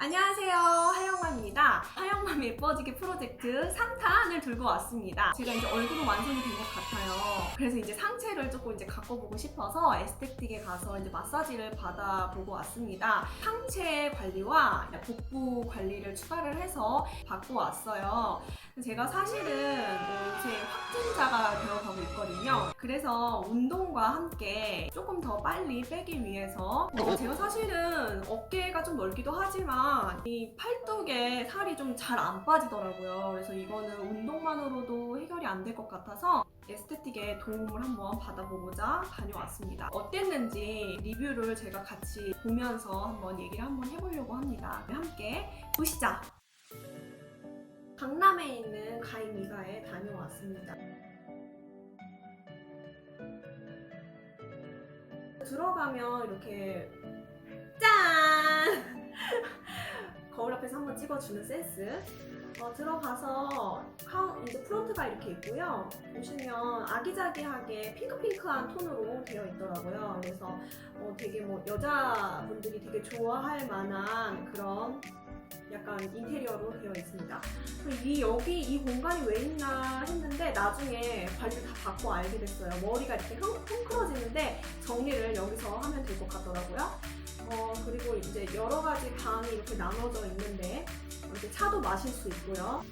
안녕하세요. 하영맘입니다 하영맘 예뻐지기 프로젝트 3탄을 들고 왔습니다. 제가 이제 얼굴은 완성이 된 것 같아요. 그래서 이제 상체를 조금 이제 가꿔보고 싶어서 에스테틱에 가서 이제 마사지를 받아보고 왔습니다. 상체 관리와 복부 관리를 추가를 해서 받고 왔어요. 제가 사실은 요새 확진자가 되어가고 있거든요. 그래서 운동과 함께 조금 더 빨리 빼기 위해서 어, 제가 사실은 어깨가 좀 넓기도 하지만 이 팔뚝에 살이 좀잘 안 빠지더라고요. 그래서 이거는 운동만으로도 해결이 안 될 것 같아서 에스테틱에 도움을 한번 받아보고자 다녀왔습니다. 어땠는지 리뷰를 제가 같이 보면서 한번 얘기를 한번 해보려고 합니다. 함께 보시죠. 강남에 있는 가인미가에 다녀왔습니다. 들어가면 이렇게 짠! 거울 앞에서 한번 찍어주는 센스. 어, 들어가서 카운, 이제 프론트가 이렇게 있고요. 보시면 아기자기하게 핑크핑크한 톤으로 되어 있더라고요. 그래서 어, 되게 뭐 여자분들이 되게 좋아할 만한 그런 약간 인테리어로 되어 있습니다. 이 여기 이 공간이 왜 있나 했는데 나중에 관리를 다 받고 알게 됐어요. 머리가 이렇게 흥, 헝클어지는데 정리를 여기서 하면 될 것 같더라고요. 어, 그리고 이제 여러 가지 방이 이렇게 나눠져 있는데 이렇게 차도 마실 수 있고요.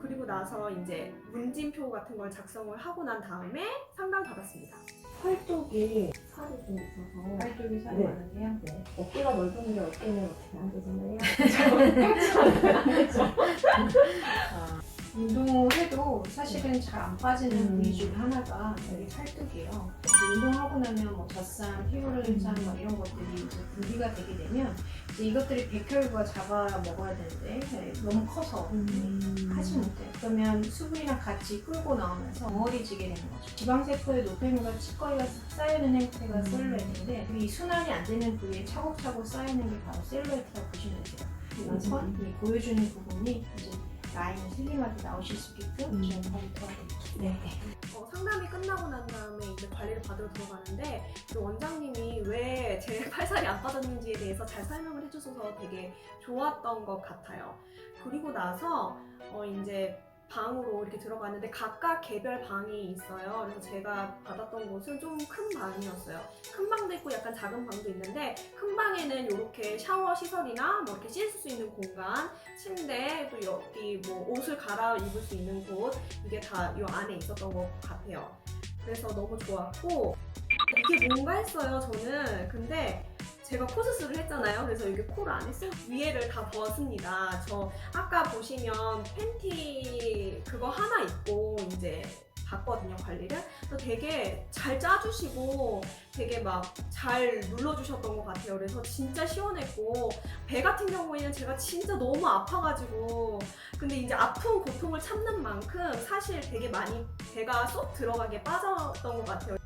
그리고 나서 이제 문진표 같은 걸 작성을 하고 난 다음에 상담 받았습니다. 팔뚝이 살이 좀 있어서 팔뚝이 살이 네. 많으세요? 네. 어깨가 넓은데 어깨는 어떻게 안 되잖아요. 아, 운동해도 사실은 잘 안 빠지는 음. 부위 중에 하나가 여기 팔뚝이에요. 운동하고 나면 뭐 젖산, 피부를산 뭐 이런 것들이 이제 분비가 되게 되면 이제 이것들이 백혈구가 잡아 먹어야 되는데 네, 너무 커서 음. 하지 못해요. 그러면 수분이랑 같이 끌고 나오면서 덩어리지게 되는 거죠. 지방세포에 노폐물과 치과가 쌓여있는 형태가 음. 셀룰라이트인데 이 순환이 안 되는 부위에 차곡차곡 쌓이는 게 바로 셀룰라이트라고 보시면 돼요. 그래서 음. 이 보여주는 부분이 이제 라인이 슬림하게 나오실 수 있게끔 음. 좀 검토하고 네. 어, 상담이 끝나고 난 다음에 이제 관리를 받으러 들어가는데 그 원장님이 왜 제 팔살이 안 빠졌는지에 대해서 잘 설명을 해주셔서 되게 좋았던 것 같아요. 그리고 나서 어, 이제 방으로 이렇게 들어갔는데 각각 개별 방이 있어요. 그래서 제가 받았던 곳은 좀 큰 방이었어요. 큰 방도 있고 약간 작은 방도 있는데 큰 방에는 이렇게 샤워 시설이나 뭐 이렇게 씻을 수 있는 공간, 침대, 또 여기 뭐 옷을 갈아입을 수 있는 곳 이게 다 이 안에 있었던 것 같아요. 그래서 너무 좋았고 이게 뭔가 했어요 저는. 근데 제가 코스스를 했잖아요. 그래서 여기 코를 안 했어요. 위에를 다 벗습니다. 저 아까 보시면 팬티 그거 하나 입고 이제 봤거든요 관리를. 그래서 되게 잘 짜주시고 되게 막 잘 눌러주셨던 것 같아요. 그래서 진짜 시원했고 배 같은 경우에는 제가 진짜 너무 아파가지고 근데 이제 아픈 고통을 참는 만큼 사실 되게 많이 배가 쏙 들어가게 빠졌던 것 같아요.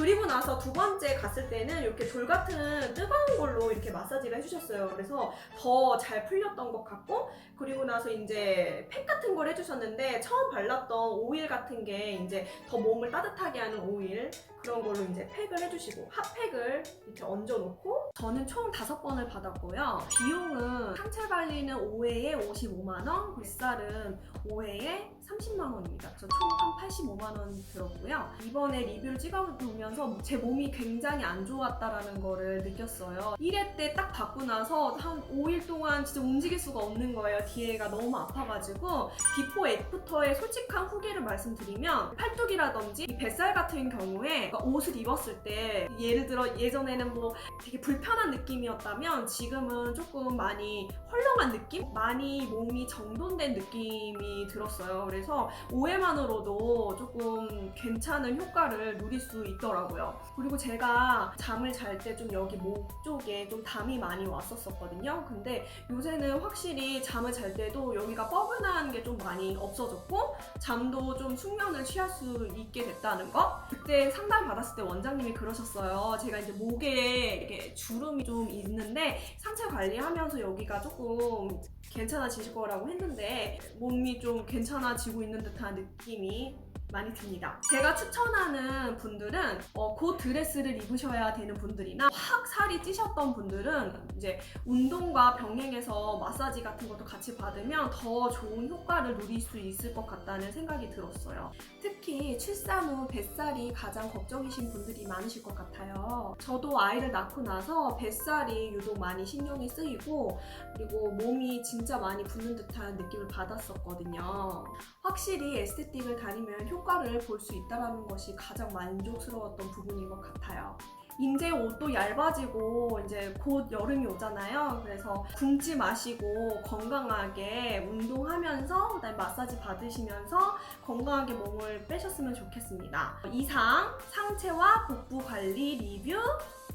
그리고 나서 두 번째 갔을 때는 이렇게 돌 같은 뜨거운 걸로 이렇게 마사지를 해주셨어요. 그래서 더 잘 풀렸던 것 같고, 그리고 나서 이제 팩 같은 걸 해주셨는데, 처음 발랐던 오일 같은 게 이제 더 몸을 따뜻하게 하는 오일, 그런 걸로 이제 팩을 해주시고, 핫팩을 이렇게 얹어놓고, 저는 총 다섯 번을 받았고요. 비용은 상체 관리는 5회에 55만원, 뱃살은 5회에 30만원입니다. 저총한 85만원 들었고요. 이번에 리뷰를 찍어보면서 제 몸이 굉장히 안 좋았다라는 거를 느꼈어요. 1회 때 딱 받고 나서 한 5일 동안 진짜 움직일 수가 없는 거예요. 뒤에가 너무 아파가지고 비포 애프터의 솔직한 후기를 말씀드리면 팔뚝이라든지 이 뱃살 같은 경우에 옷을 입었을 때 예를 들어 예전에는 뭐 되게 불 편한 느낌이었다면 지금은 조금 많이 헐렁한 느낌? 많이 몸이 정돈된 느낌이 들었어요. 그래서 5회만으로도 조금 괜찮은 효과를 누릴 수 있더라고요. 그리고 제가 잠을 잘 때 좀 여기 목 쪽에 좀 담이 많이 왔었었거든요. 근데 요새는 확실히 잠을 잘 때도 여기가 뻐근한 게 좀 많이 없어졌고 잠도 좀 숙면을 취할 수 있게 됐다는 거? 그때 상담 받았을 때 원장님이 그러셨어요. 제가 이제 목에 이렇게 주 름이 좀 있는데 상체 관리하면서 여기가 조금 괜찮아지실 거라고 했는데 몸이 좀 괜찮아지고 있는 듯한 느낌이 많이 듭니다. 제가 추천하는 분들은 어, 곧 드레스를 입으셔야 되는 분들이나 확 살이 찌셨던 분들은 이제 운동과 병행해서 마사지 같은 것도 같이 받으면 더 좋은 효과를 누릴 수 있을 것 같다는 생각이 들었어요. 특히 출산 후 뱃살이 가장 걱정이신 분들이 많으실 것 같아요. 저도 아이를 낳고 나서 뱃살이 유독 많이 신경이 쓰이고 그리고 몸이 진짜 많이 붓는 듯한 느낌을 받았었거든요. 확실히 에스테틱을 다니면 효과 를 볼 수 있다는 것이 가장 만족스러웠던 부분인 것 같아요. 이제 옷도 얇아지고 이제 곧 여름이 오잖아요. 그래서 굶지 마시고 건강하게 운동하면서 그다음에 마사지 받으시면서 건강하게 몸을 빼셨으면 좋겠습니다. 이상 상체와 복부 관리 리뷰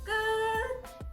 끝!